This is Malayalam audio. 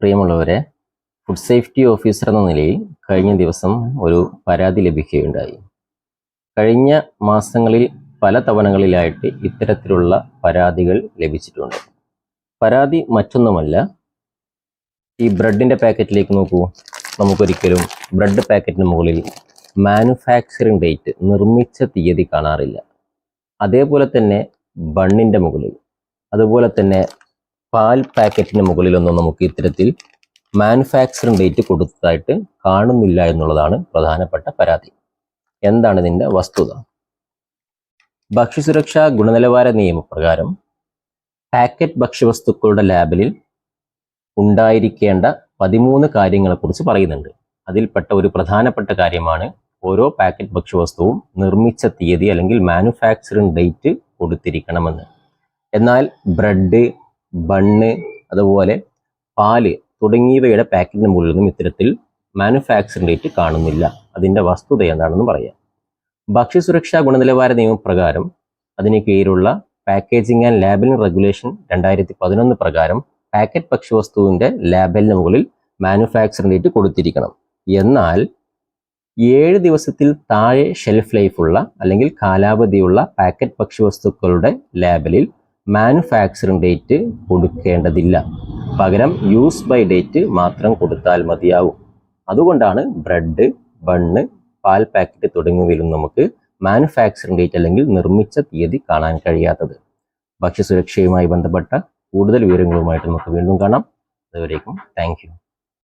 പ്രിയമുള്ളവരെ ഫുഡ് സേഫ്റ്റി ഓഫീസർ എന്ന നിലയിൽ കഴിഞ്ഞ ദിവസം ഒരു പരാതി ലഭിക്കുകയുണ്ടായി. കഴിഞ്ഞ മാസങ്ങളിൽ പല തവണകളിലായിട്ട് ഇത്തരത്തിലുള്ള പരാതികൾ ലഭിച്ചിട്ടുണ്ട്. പരാതി മറ്റൊന്നുമല്ല ഈ ബ്രെഡിന്റെ പാക്കറ്റിലേക്ക് നോക്കൂ. നമുക്കൊരിക്കലും ബ്രെഡ് പാക്കറ്റിന് മുകളിൽ മാനുഫാക്ചറിങ് ഡേറ്റ് നിർമ്മിച്ച തീയതി കാണാറില്ല. അതേപോലെ തന്നെ ബണ്ണിന്റെ മുകളിൽ അതുപോലെ തന്നെ പാൽ പാക്കറ്റിന് മുകളിലൊന്നും നമുക്ക് ഇത്തരത്തിൽ മാനുഫാക്ചറിങ് ഡേറ്റ് കൊടുത്തതായിട്ട് കാണുന്നില്ല എന്നുള്ളതാണ് പ്രധാനപ്പെട്ട പരാതി. എന്താണ് ഇതിന്റെ വസ്തുത? ഭക്ഷ്യസുരക്ഷാ ഗുണനിലവാര നിയമപ്രകാരം പാക്കറ്റ് ഭക്ഷ്യവസ്തുക്കളുടെ ലാബിലിൽ ഉണ്ടായിരിക്കേണ്ട പതിമൂന്ന് കാര്യങ്ങളെക്കുറിച്ച് പറയുന്നുണ്ട്. അതിൽപ്പെട്ട ഒരു പ്രധാനപ്പെട്ട കാര്യമാണ് ഓരോ പാക്കറ്റ് ഭക്ഷ്യവസ്തുവും നിർമ്മിച്ച തീയതി അല്ലെങ്കിൽ മാനുഫാക്ചറിങ് ഡേറ്റ് കൊടുത്തിരിക്കണമെന്ന്. എന്നാൽ ബ്രെഡ് ബണ്ണ് അതുപോലെ പാൽ തുടങ്ങിയവയുടെ പാക്കറ്റിന് മുകളിൽ നിന്നും ഇത്തരത്തിൽ മാനുഫാക്ചറിംഗ് ഡേറ്റ് കാണുന്നില്ല. അതിന്റെ വസ്തുത എന്താണെന്ന് പറയാം. ഭക്ഷ്യസുരക്ഷാ ഗുണനിലവാര നിയമപ്രകാരം അതിന് കീഴിലുള്ള പാക്കേജിംഗ് ആൻഡ് ലാബലിംഗ് റെഗുലേഷൻ രണ്ടായിരത്തി പതിനൊന്ന് പ്രകാരം പാക്കറ്റ് ഭക്ഷ്യവസ്തുവിന്റെ ലാബലിന് മുകളിൽ മാനുഫാക്ചറിംഗ് ഡേറ്റ് കൊടുത്തിരിക്കണം. എന്നാൽ ഏഴ് ദിവസത്തിൽ താഴെ ഷെൽഫ് ലൈഫുള്ള അല്ലെങ്കിൽ കാലാവധിയുള്ള പാക്കറ്റ് ഭക്ഷ്യവസ്തുക്കളുടെ ലാബലിൽ മാനുഫാക്ചറിംഗ് ഡേറ്റ് കൊടുക്കേണ്ടതില്ല. പകരം യൂസ് ബൈ ഡേറ്റ് മാത്രം കൊടുത്താൽ മതിയാവും. അതുകൊണ്ടാണ് ബ്രെഡ് ബണ്ണ് പാൽ പാക്കറ്റ് തുടങ്ങിയവയിലും നമുക്ക് മാനുഫാക്ചറിംഗ് ഡേറ്റ് അല്ലെങ്കിൽ നിർമ്മിച്ച തീയതി കാണാൻ കഴിയാത്തത്. ഭക്ഷ്യസുരക്ഷയുമായി ബന്ധപ്പെട്ട കൂടുതൽ വിവരങ്ങളുമായിട്ട് നമുക്ക് വീണ്ടും കാണാം. അതുവരേക്കും താങ്ക്